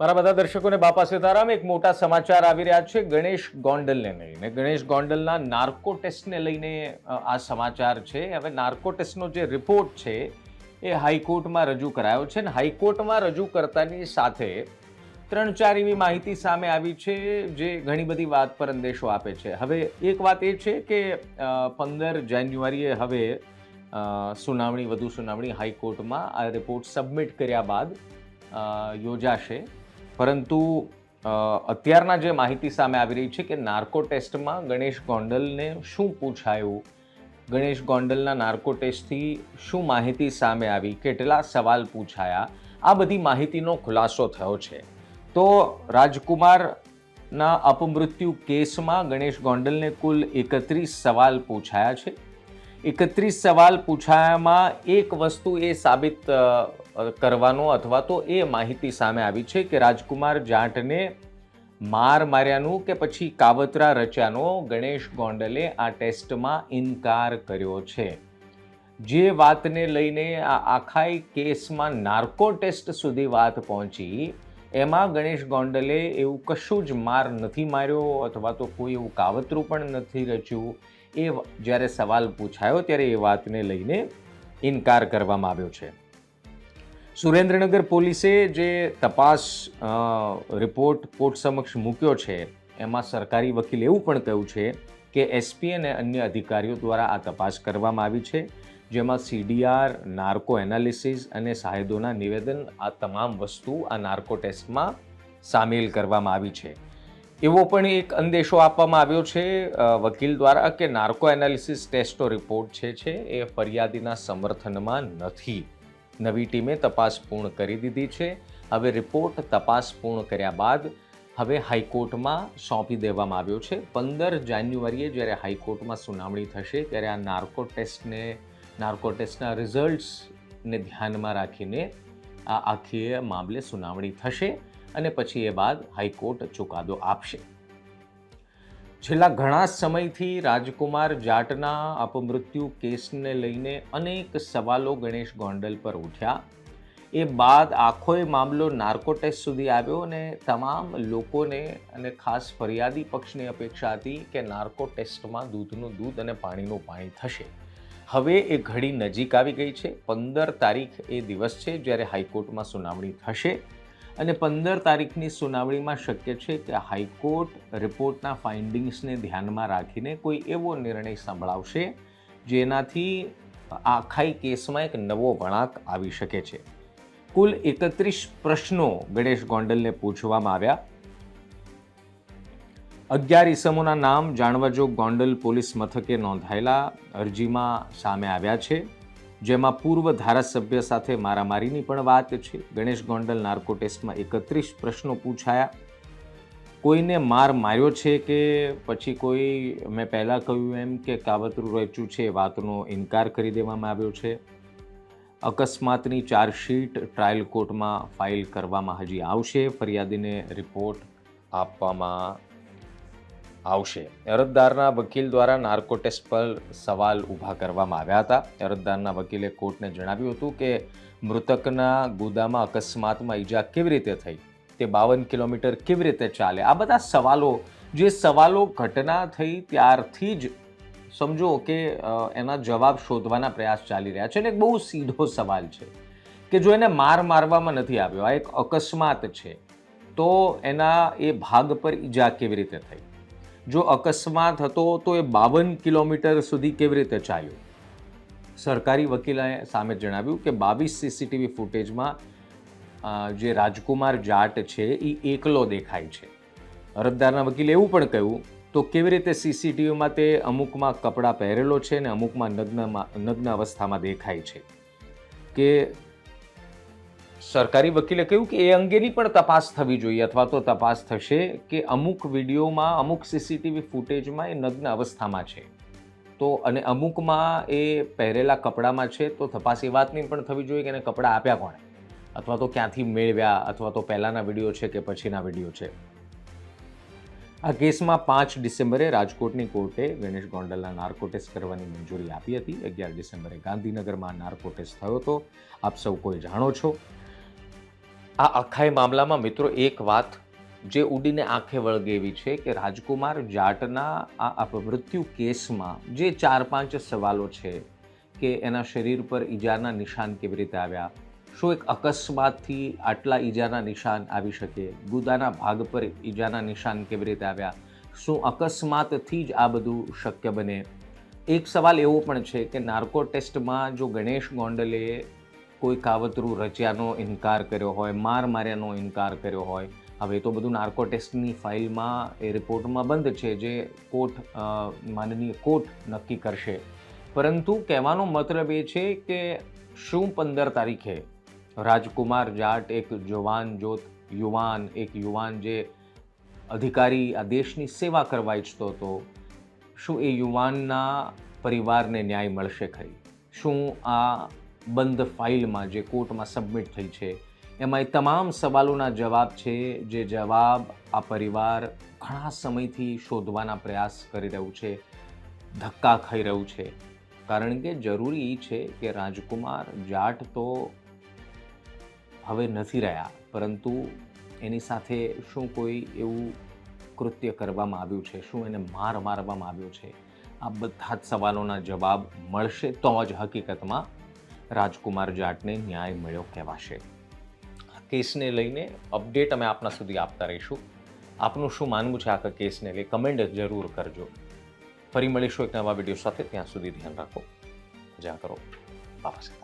મારા બધા દર્શકોને બાપા સીતારામ એક મોટા સમાચાર આવી રહ્યા છે ગણેશ ગોંડલને લઈને. ગણેશ ગોંડલના નાર્કો ટેસ્ટને લઈને આ સમાચાર છે. હવે નાર્કો ટેસ્ટનો જે રિપોર્ટ છે એ હાઈકોર્ટમાં રજૂ કરાયો છે ને હાઈકોર્ટમાં રજૂ કરતાની સાથે ત્રણ ચાર એવી માહિતી સામે આવી છે જે ઘણી બધી વાત પર અંદેશો આપે છે. હવે એક વાત એ છે કે પંદર જાન્યુઆરીએ હવે સુનાવણી, વધુ સુનાવણી હાઈકોર્ટમાં આ રિપોર્ટ સબમિટ કર્યા બાદ યોજાશે. પરંતુ અત્યારના જે માહિતી સામે આવી રહી છે કે નાર્કો ટેસ્ટમાં ગણેશ ગોંડલને શું પૂછાયું? ગણેશ ગોંડલના નાર્કો ટેસ્ટથી શું માહિતી સામે આવી? કેટલા સવાલ પૂછાયા? આ બધી માહિતીનો ખુલાસો થયો છે. તો રાજકુમારના અપમૃત્યુ કેસમાં ગણેશ ગોંડલને કુલ એકત્રીસ સવાલ પૂછાયા છે. એકત્રીસ સવાલ પૂછાયામાં એક વસ્તુ એ સાબિત કરવાનો અથવા તો એ માહિતી સામે આવી છે કે રાજકુમાર જાટને માર માર્યાનું કે પછી કાવતરા રચ્યાનો ગણેશ ગોંડલે આ ટેસ્ટમાં ઇનકાર કર્યો છે. જે વાતને લઈને આ આખાઈ કેસમાં નાર્કો ટેસ્ટ સુધી વાત પહોંચી, એમાં ગણેશ ગોંડલે એવું કશું જ માર નથી માર્યો અથવા તો કોઈ એવું કાવતરું પણ નથી રચ્યું એ જ્યારે સવાલ પૂછાયો ત્યારે એ વાતને લઈને ઇનકાર કરવામાં આવ્યો છે. સુરેન્દ્રનગર પોલીસે જે તપાસ રિપોર્ટ કોર્ટ સમક્ષ મૂક્યો છે, એમાં સરકારી વકીલ એવું પણ કહ્યું છે કે એસપી અને અન્ય અધિકારીઓ દ્વારા આ તપાસ કરવામાં આવી છે, જેમાં સીડીઆર, નાર્કો એનાલિસિસ અને સાહેદોના નિવેદન, આ તમામ વસ્તુ આ નાર્કો ટેસ્ટમાં સામેલ કરવામાં આવી છે. એવો પણ એક અંદેશો આપવામાં આવ્યો છે વકીલ દ્વારા કે નાર્કો એનાલિસિસ ટેસ્ટનો રિપોર્ટ છે છે એ ફરિયાદીના સમર્થનમાં નથી. નવી ટીમે તપાસ પૂર્ણ કરી દીધી છે. હવે રિપોર્ટ તપાસ પૂર્ણ કર્યા બાદ હવે હાઈકોર્ટમાં સોંપી દેવામાં આવ્યો છે. પંદર જાન્યુઆરીએ જ્યારે હાઈકોર્ટમાં સુનાવણી થશે ત્યારે આ નાર્કો ટેસ્ટને, નાર્કો ટેસ્ટના રિઝલ્ટ્સને ધ્યાનમાં રાખીને આ આખી મામલે સુનાવણી થશે અને પછી એ બાદ હાઈકોર્ટ ચુકાદો આપશે. છેલ્લા ઘણા સમયથી રાજકુમાર જાટના અપમૃત્યુ કેસને લઈને અનેક સવાલો ગણેશ ગોંડલ પર ઉઠ્યા. એ બાદ આખોય મામલો નાર્કો ટેસ્ટ સુધી આવ્યો અને તમામ લોકોને અને ખાસ ફરિયાદી પક્ષની અપેક્ષા હતી કે નાર્કો ટેસ્ટમાં દૂધનું દૂધ અને પાણીનું પાણી થશે. હવે એ ઘડી નજીક આવી ગઈ છે. પંદર તારીખ એ દિવસ છે જ્યારે હાઈકોર્ટમાં સુનાવણી થશે. અને પંદર તારીખની સુનાવણીમાં શક્ય છે કે હાઈકોર્ટ રિપોર્ટના ફાઇન્ડિંગ્સને ધ્યાનમાં રાખીને કોઈ એવો નિર્ણય સંભળાવશે જેનાથી આખાઈ કેસમાં એક નવો વળાંક આવી શકે છે. કુલ એકત્રીસ પ્રશ્નો ગણેશ ગોંડલને પૂછવામાં આવ્યા. અગિયાર ઇસમોના નામ જાણવાજોગ ગોંડલ પોલીસ મથકે નોંધાયેલા અરજીમાં સામે આવ્યા છે. જેમાં પૂર્વ ધારાસભ્ય સાથે મારામારીની પણ વાત છે. ગણેશ ગોંડલ નાર્કો ટેસ્ટમાં એકત્રીસ પ્રશ્નો પૂછાયા. કોઈને માર માર્યો છે કે પછી કોઈ, મેં પહેલાં કહ્યું એમ કે કાવતરું રચ્યું છે વાતનો ઇનકાર કરી દેવામાં આવ્યો છે. અકસ્માતની ચાર્જશીટ ટ્રાયલ કોર્ટમાં ફાઇલ કરવામાં હજી આવશે. ફરિયાદીને રિપોર્ટ આપવામાં આવશે. અરજદારના વકીલ દ્વારા નાર્કો ટેસ્ટ પર સવાલ ઊભા કરવામાં આવ્યા હતા. અરજદારના વકીલે કોર્ટને જણાવ્યું હતું કે, મૃતકના ગુદામાં અકસ્માતમાં ઈજા કેવી રીતે થઈ? તે બાવન કિલોમીટર કેવી રીતે ચાલે? આ બધા સવાલો, જે સવાલો ઘટના થઈ ત્યારથી જ સમજો કે એના જવાબ શોધવાના પ્રયાસ ચાલી રહ્યા છે અને એક બહુ સીધો સવાલ છે કે જો એને માર મારવામાં નથી આવ્યો, આ એક અકસ્માત છે, તો એના એ ભાગ પર ઈજા કેવી રીતે થઈ? જો અકસ્માત હતો તો એ બાવન કિલોમીટર સુધી કેવી રીતે ચાલ્યો? સરકારી વકીલે સામે જણાવ્યું કે બાવીસ સીસીટીવી ફૂટેજમાં જે રાજકુમાર જાટ છે એ એકલો દેખાય છે. અરજદારના વકીલે એવું પણ કહ્યું, તો કેવી રીતે સીસીટીવીમાં તે અમુકમાં કપડાં પહેરેલો છે ને અમુકમાં નગ્નમાં, નગ્ન અવસ્થામાં દેખાય છે? કે સરકારી વકીલે કહ્યું કે એ અંગેની પણ તપાસ થવી જોઈએ અથવા તો તપાસ થશે કે અમુક વિડીયોમાં, અમુક સીસીટીવી ફૂટેજમાં એ નગ્ન અવસ્થામાં છે. તો અને અમુકમાં એ પહેરેલા કપડામાં છે, તો તપાસ એ વાતની પણ થવી જોઈએ કે એને કપડાં આપ્યા કોણે? અથવા તો ક્યાંથી મેળવ્યા, અથવા તો પહેલાંના વીડિયો છે કે પછીના વીડિયો છે? આ કેસમાં પાંચ ડિસેમ્બરે રાજકોટની કોર્ટે ગણેશ ગોંડલના નાર્કોટેસ્ટ કરવાની મંજૂરી આપી હતી. અગિયાર ડિસેમ્બરે ગાંધીનગરમાં નાર્કોટેસ્ટ થયો હતો. આપ સૌ કોઈ જાણો છો. આ આખા મામલામાં મિત્રો એક વાત જે ઉડીને આંખે વળગે એવી છે કે રાજકુમાર જાટના આ અપમૃત્યુ કેસમાં જે ચાર પાંચ સવાલો છે કે એના શરીર પર ઈજાના નિશાન કેવી રીતે આવ્યા? શું એક અકસ્માતથી આટલા ઈજાના નિશાન આવી શકે? ગુદાના ભાગ પર ઈજાના નિશાન કેવી રીતે આવ્યા? શું અકસ્માતથી જ આ બધું શક્ય બને? એક સવાલ એવો પણ છે કે નાર્કો ટેસ્ટમાં જો ગણેશ ગોંડલે કોઈ કાવતરું રચ્યાનો ઇનકાર કર્યો હોય, માર માર્યાનો ઇનકાર કર્યો હોય, હવે તો બધું નાર્કો ટેસ્ટની ફાઇલમાં, એ રિપોર્ટમાં બંધ છે જે કોર્ટ માનનીય કોર્ટ નક્કી કરશે. પરંતુ કહેવાનો મતલબ એ છે કે શું પંદર તારીખે રાજકુમાર જાટ એક જવાન જોત યુવાન, એક યુવાન જે અધિકારી આ દેશની સેવા કરવા ઈચ્છતો હતો, શું એ યુવાનના પરિવારને ન્યાય મળશે ખરી? શું આ બંધ ફાઇલમાં જે કોર્ટમાં સબમિટ થઈ છે એમાં એ તમામ સવાલોના જવાબ છે, જે જવાબ આ પરિવાર ઘણા સમયથી શોધવાના પ્રયાસ કરી રહ્યું છે, ધક્કા ખાઈ રહ્યું છે. કારણ કે જરૂરી એ છે કે રાજકુમાર જાટ તો હવે નથી રહ્યા, પરંતુ એની સાથે શું કોઈ એવું કૃત્ય કરવામાં આવ્યું છે, શું એને માર મારવામાં આવ્યો છે, આ બધા જ સવાલોના જવાબ મળશે તો જ હકીકતમાં રાજકુમાર જાટને ન્યાય મળ્યો કહેવાશે. આ કેસને લઈને અપડેટ અમે આપના સુધી આપતા રહીશું. આપનું શું માનવું છે આખા કેસને લઈ? કમેન્ટ જરૂર કરજો. ફરી મળીશું એક નવા વીડિયો સાથે. ત્યાં સુધી ધ્યાન રાખો. મજા કરો. બાપા.